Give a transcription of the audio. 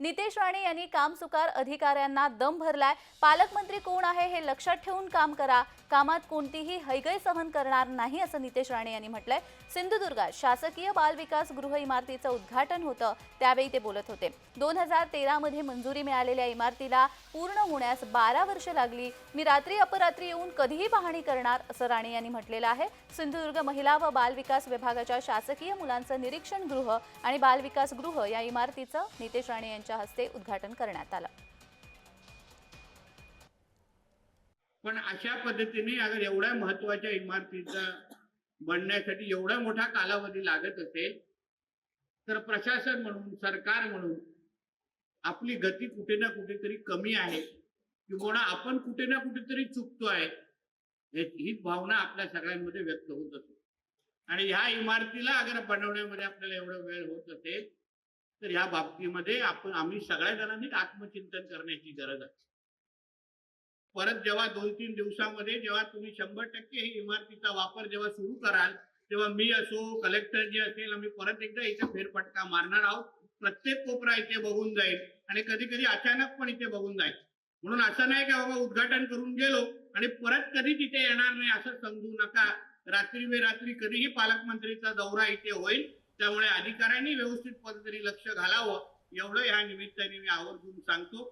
नितेश राणे यांनी कामचुकार अधिकाऱ्यांना दम भरलाय. पालकमंत्री कोण आहे हे लक्षात ठेवून काम करा. कामात कोणतीही हैगय सहन करणार नाही असं नितेश राणे यांनी म्हटलंय. सिंधुदुर्गात शासकीय बालविकास गृह इमारतीचं उद्घाटन होतं. त्यावेळी ते बोलत होते. दोन हजार तेरामध्ये मंजुरी मिळालेल्या इमारतीला पूर्ण होण्यास बारा वर्ष लागली. मी रात्री अपरात्री येऊन कधीही पाहणी करणार असं राणे यांनी म्हटलेलं आहे. सिंधुदुर्ग महिला व बालविकास विभागाच्या शासकीय मुलांचं निरीक्षण गृह आणि बालविकास गृह या इमारतीचं नितेश राणे यांच्या हस्ते उद्घाटन करण्यात आलं. पण अशा पद्धतीने अगर एवढ्या महत्त्वाच्या इमारतीचा बनण्यासाठी एवढा मोठा कालावधी लागत असेल तर प्रशासन म्हणून सरकार म्हणून आपली गती कुठे ना कुठेतरी कमी आहे किंवा आपण कुठे ना कुठेतरी चुकतोय हे- ही भावना आपल्या सगळ्यांमध्ये व्यक्त होत असते आणि ह्या इमारतीला अगर बनवण्यामध्ये आपल्याला एवढा वेळ होत असेल तर या बाबतीमध्ये आपण आम्ही सगळ्या जणांनी आत्मचिंतन करण्याची गरज आहे. परत जेव्हा दोन तीन दिवसामध्ये जेव्हा तुम्ही शंभर टक्के ही इमारतीचा वापर जेव्हा सुरू कराल तेव्हा मी असो कलेक्टर जे असेल आम्ही परत एकदा इथे फेरफटका मारणार आहोत. प्रत्येक कोपरा इथे बघून जाईल आणि कधी कधी अचानक पण इथे बघून जाईल. म्हणून असं नाही का बाबा उद्घाटन करून गेलो आणि परत कधी तिथे येणार नाही असं समजू नका. रात्री बेरात्री कधीही पालकमंत्रीचा दौरा इथे होईल. त्यामुळे अधिकाऱ्यांनी व्यवस्थित पद्धतीने लक्ष घालावं. एवढं या निमित्ताने मी आवर्जून सांगतो.